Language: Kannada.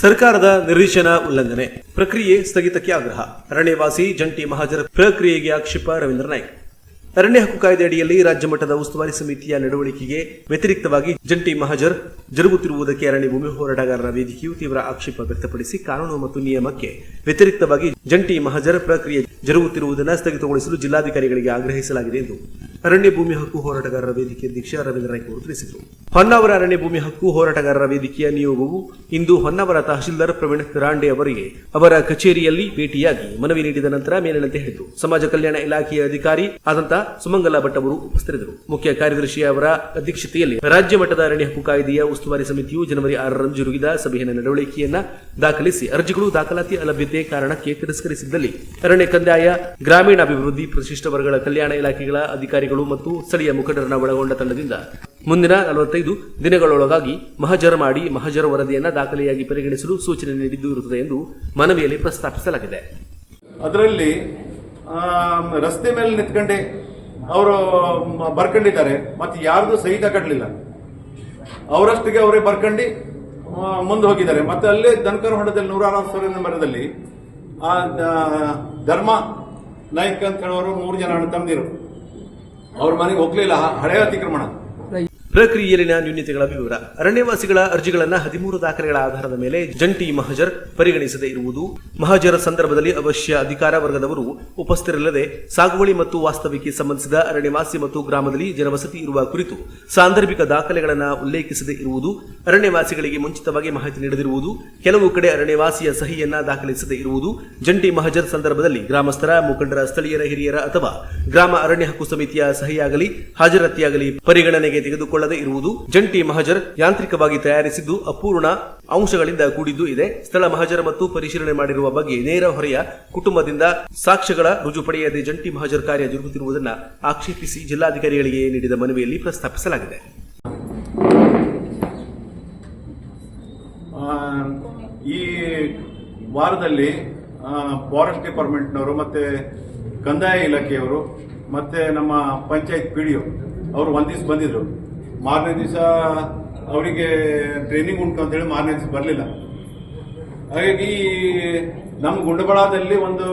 ಸರ್ಕಾರದ ನಿರ್ದೇಶನ ಉಲ್ಲಂಘನೆ. ಪ್ರಕ್ರಿಯೆ ಸ್ಥಗಿತಕ್ಕೆ ಆಗ್ರಹ. ಅರಣ್ಯವಾಸಿ ಜಂಟಿ ಮಹಾಜರ ಪ್ರಕ್ರಿಯೆಗೆ ಆಕ್ಷೇಪ ರವೀಂದ್ರ ನಾಯ್ಕ್. ಅರಣ್ಯ ಹಕ್ಕು ಕಾಯ್ದೆ ಅಡಿಯಲ್ಲಿ ರಾಜ್ಯ ಮಟ್ಟದ ಉಸ್ತುವಾರಿ ಸಮಿತಿಯ ನಡವಳಿಕೆಗೆ ವ್ಯತಿರಿಕ್ತವಾಗಿ ಜಂಟಿ ಮಹಾಜರ್ ಜರುಗುತ್ತಿರುವುದಕ್ಕೆ ಅರಣ್ಯ ಭೂಮಿ ಹೋರಾಟಗಾರರ ವೇದಿಕೆಯು ತೀವ್ರ ಆಕ್ಷೇಪ ವ್ಯಕ್ತಪಡಿಸಿ ಕಾನೂನು ಮತ್ತು ನಿಯಮಕ್ಕೆ ವ್ಯತಿರಿಕ್ತವಾಗಿ ಜಂಟಿ ಮಹಾಜರ್ ಪ್ರಕ್ರಿಯೆ ಜರುಗುತ್ತಿರುವುದನ್ನು ಸ್ಥಗಿತಗೊಳಿಸಲು ಜಿಲ್ಲಾಧಿಕಾರಿಗಳಿಗೆ ಆಗ್ರಹಿಸಲಾಗಿದೆ ಎಂದು ಅರಣ್ಯ ಭೂಮಿ ಹಕ್ಕು ಹೋರಾಟಗಾರರ ವೇದಿಕೆ ಅಧ್ಯಕ್ಷ ರವೀಂದ್ರ ನಾಯ್ಕ ಅವರು ತಿಳಿಸಿದರು. ಹೊನ್ನಾವರ ಅರಣ್ಯ ಭೂಮಿ ಹಕ್ಕು ಹೋರಾಟಗಾರರ ವೇದಿಕೆಯ ನಿಯೋಗವು ಇಂದು ಹೊನ್ನಾವರ ತಹಶೀಲ್ದಾರ್ ಪ್ರವೀಣ್ ರಾಂಡೆ ಅವರಿಗೆ ಅವರ ಕಚೇರಿಯಲ್ಲಿ ಭೇಟಿಯಾಗಿ ಮನವಿ ನೀಡಿದ ನಂತರ ಮೇಲಿನಂತೆ ಹೇಳಿತು. ಸಮಾಜ ಕಲ್ಯಾಣ ಇಲಾಖೆಯ ಅಧಿಕಾರಿ ಆದಂತ ಸುಮಂಗಲ ಭಟ್ ಅವರು ಉಪಸ್ಥಿತರಿದ್ದರು. ಮುಖ್ಯ ಕಾರ್ಯದರ್ಶಿ ಅವರ ಅಧ್ಯಕ್ಷತೆಯಲ್ಲಿ ರಾಜ್ಯ ಮಟ್ಟದ ಅರಣ್ಯ ಹಕ್ಕು ಕಾಯ್ದೆಯ ಉಸ್ತುವಾರಿ ಸಮಿತಿಯು ಜನವರಿ ಆರರಂದು ಜರುಗಿದ ಸಭೆಯ ನಡವಳಿಕೆಯನ್ನ ದಾಖಲಿಸಿ ಅರ್ಜಿಗಳು ದಾಖಲಾತಿ ಅಲಭ್ಯತೆ ಕಾರಣಕ್ಕೆ ತಿರಸ್ಕರಿಸಿದ್ದಲ್ಲಿ ಅರಣ್ಯ ಕಂದಾಯ, ಗ್ರಾಮೀಣಾಭಿವೃದ್ಧಿ ಪ್ರತಿಷ್ಠ ವರ್ಗಗಳ ಕಲ್ಯಾಣ ಇಲಾಖೆಗಳ ಅಧಿಕಾರಿಗಳು ಮತ್ತು ಸ್ಥಳೀಯ ಮುಖಂಡರನ್ನ ಒಳಗೊಂಡ ತಂಡದಿಂದ ಮುಂದಿನ ನಲವತ್ತೈದು ದಿನಗಳೊಳಗಾಗಿ ಮಹಜರ ಮಾಡಿ ಮಹಜರ ವರದಿಯನ್ನು ದಾಖಲೆಯಾಗಿ ಪರಿಗಣಿಸಲು ಸೂಚನೆ ನೀಡಿದ್ದು ಇರುತ್ತದೆ ಎಂದು ಮನವಿಯಲ್ಲಿ ಪ್ರಸ್ತಾಪಿಸಲಾಗಿದೆ. ಅದರಲ್ಲಿ ರಸ್ತೆ ಮೇಲೆ ನಿಂತ್ಕೊಂಡೆ ಅವರು ಬರ್ಕೊಂಡಿದ್ದಾರೆ. ಮತ್ತೆ ಯಾರ್ದು ಸಹಿತ ಕಟ್ಟಲಿಲ್ಲ ಅವರಷ್ಟಿಗೆ ಅವರೇ ಬರ್ಕಂಡು ಮುಂದೆ ಹೋಗಿದ್ದಾರೆ. ಮತ್ತೆ ಅಲ್ಲೇ ದನಕರ ಹೊಂಡದಲ್ಲಿ ನೂರಾರು ಸಾವಿರ ನಂಬರದಲ್ಲಿ ಆ ಧರ್ಮ ನಾಯಕ್ ಅಂತ ಮೂರು ಜನ ತಂದಿರು ಅವ್ರ ಮನೆಗೆ ಹೋಗ್ಲಿಲ್ಲ ಹಳೆಯ ಅತಿಕ್ರಮಣ. ಪ್ರಕ್ರಿಯೆಯಲ್ಲಿನ ನ್ಯೂನತೆಗಳ ವಿವರ. ಅರಣ್ಯವಾಸಿಗಳ ಅರ್ಜಿಗಳನ್ನು ಹದಿಮೂರು ದಾಖಲೆಗಳ ಆಧಾರದ ಮೇಲೆ ಜಂಟಿ ಮಹಜರ್ ಪರಿಗಣಿಸದೇ ಇರುವುದು ಮಹಜರ ಸಂದರ್ಭದಲ್ಲಿ ಅವಶ್ಯ ಅಧಿಕಾರ ವರ್ಗದವರು ಉಪಸ್ಥಿತರಿಲ್ಲದೆ ಸಾಗುವಳಿ ಮತ್ತು ವಾಸ್ತವಿಕೆ ಸಂಬಂಧಿಸಿದ ಅರಣ್ಯವಾಸಿ ಮತ್ತು ಗ್ರಾಮದಲ್ಲಿ ಜನವಸತಿ ಇರುವ ಕುರಿತು ಸಾಂದರ್ಭಿಕ ದಾಖಲೆಗಳನ್ನು ಉಲ್ಲೇಖಿಸದೇ ಇರುವುದು, ಅರಣ್ಯವಾಸಿಗಳಿಗೆ ಮುಂಚಿತವಾಗಿ ಮಾಹಿತಿ ನೀಡದಿರುವುದು, ಕೆಲವು ಕಡೆ ಅರಣ್ಯವಾಸಿಯ ಸಹಿಯನ್ನ ದಾಖಲಿಸದೇ ಇರುವುದು, ಜಂಟಿ ಮಹಜರ್ ಸಂದರ್ಭದಲ್ಲಿ ಗ್ರಾಮಸ್ಥರ, ಮುಖಂಡರ, ಸ್ಥಳೀಯರ ಹಿರಿಯರ ಅಥವಾ ಗ್ರಾಮ ಅರಣ್ಯ ಹಕ್ಕು ಸಮಿತಿಯ ಸಹಿಯಾಗಲಿ, ಹಾಜರಾತಿಯಾಗಲಿ ಪರಿಗಣನೆಗೆ ತೆಗೆದುಕೊಳ್ಳದೆ ಇರುವುದು ಜಂಟಿ ಮಹಜರ್ ಯಾಂತ್ರಿಕವಾಗಿ ತಯಾರಿಸಿದ್ದು ಅಪೂರ್ಣ ಅಂಶಗಳಿಂದ ಕೂಡಿದ್ದು ಇದೆ. ಸ್ಥಳ ಮಹಜರ ಮತ್ತು ಪರಿಶೀಲನೆ ಮಾಡಿರುವ ಬಗ್ಗೆ ನೇರ ಹೊರೆಯ ಕುಟುಂಬದಿಂದ ಸಾಕ್ಷ್ಯಗಳ ರುಜು ಪಡೆಯದೆ ಜಂಟಿ ಮಹಜರ್ ಕಾರ್ಯ ಜರುಗುತ್ತಿರುವುದನ್ನು ಆಕ್ಷೇಪಿಸಿ ಜಿಲ್ಲಾಧಿಕಾರಿಗಳಿಗೆ ನೀಡಿದ ಮನವಿಯಲ್ಲಿ ಪ್ರಸ್ತಾಪಿಸಲಾಗಿದೆ. ಈ ವಾರದಲ್ಲಿ ಫಾರೆಸ್ಟ್ ಡಿಪಾರ್ಟ್ಮೆಂಟ್ನವರು ಮತ್ತೆ ಕಂದಾಯ ಇಲಾಖೆಯವರು ಮತ್ತೆ ನಮ್ಮ ಪಂಚಾಯತ್ ಪಿ ಡಿ ಅವರು ಒಂದಿಸ್ ಬಂದಿದ್ರು. ಮಾರನೇ ದಿವಸ ಅವರಿಗೆ ಟ್ರೈನಿಂಗ್ ಉಂಟು ಅಂತೇಳಿ ಮಾರನೇ ದಿವಸ ಬರಲಿಲ್ಲ. ಹಾಗಾಗಿ ನಮ್ಮ ಗುಂಡಬಳದಲ್ಲಿ ಒಂದು